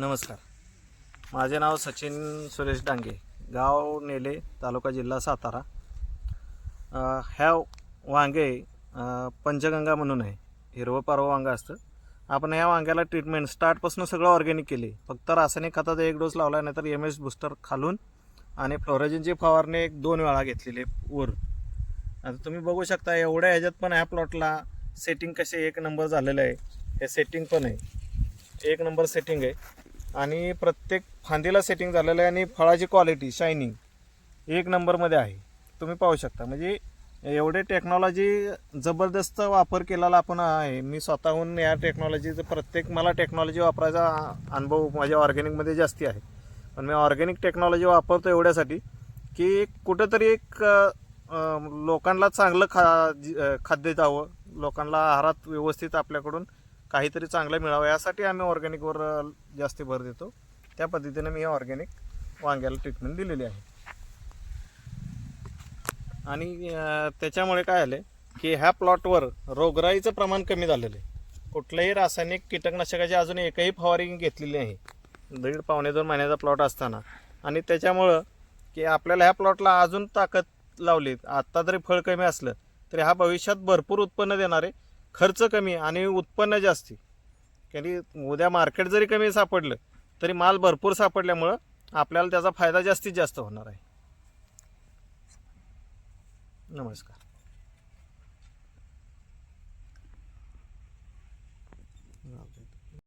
नमस्कार. माझे नाव सचिन सुरेश डांगे. गाव नेले तालुका जिल्हा सातारा. ह्या वांगे पंचगंगा म्हणून आहे. हिरवं पारवं वांगं असतं. आपण ह्या वांग्याला ट्रीटमेंट स्टार्टपासून सगळं ऑर्गॅनिक केली. फक्त रासायनिक खताचा एक डोस लावला नाहीतर एम एस बुस्टर खालून आणि फ्लोराजिनची फवारणी एक दोन वेळा घेतलेली वर. आता तुम्ही बघू शकता एवढ्या ह्याच्यात पण ह्या प्लॉटला सेटिंग कसे एक नंबर झालेलं आहे. हे सेटिंग पण आहे. एक नंबर सेटिंग आहे. आणि प्रत्येक फांदीला सेटिंग झालेलं आहे आणि फळाची क्वालिटी शायनिंग एक नंबरमध्ये आहे. तुम्ही पाहू शकता. म्हणजे एवढे टेक्नॉलॉजी जबरदस्त वापर केलेला आपण आहे. मी स्वतःहून या टेक्नॉलॉजीचं प्रत्येक मला टेक्नॉलॉजी वापरायचा अनुभव माझ्या ऑर्गॅनिकमध्ये जास्ती आहे. पण मी ऑर्गॅनिक टेक्नॉलॉजी वापरतो एवढ्यासाठी की कुठंतरी एक लोकांना चांगलं खा जी- खाद्य जावं लोकांना आहारात व्यवस्थित आपल्याकडून काहीतरी चांगलं मिळावं. यासाठी आम्ही ऑर्गॅनिकवर जास्त भर देतो. त्या पद्धतीने मी ऑर्गॅनिक वांग्याला ट्रीटमेंट दिलेली आहे. आणि त्याच्यामुळे काय आले की ह्या प्लॉटवर रोगराईचं प्रमाण कमी झालेलं आहे. कुठल्याही रासायनिक कीटकनाशकाची अजून एकही फवारणी घेतलेली नाही. दीड पावणे दोन महिन्याचा प्लॉट असताना. आणि त्याच्यामुळं की आपल्याला ह्या प्लॉटला अजून ताकद लावली आत्ता जरी फळ कमी असलं तरी हा भविष्यात भरपूर उत्पन्न देणारे खर्च कमी आणि उत्पन्न जास्ती कारण उद्या मार्केट जरी कमी सापडलं तरी माल भरपूर सापडल्यामुळं आपल्याला त्याचा फायदा जास्तीत जास्त होणार आहे. नमस्कार.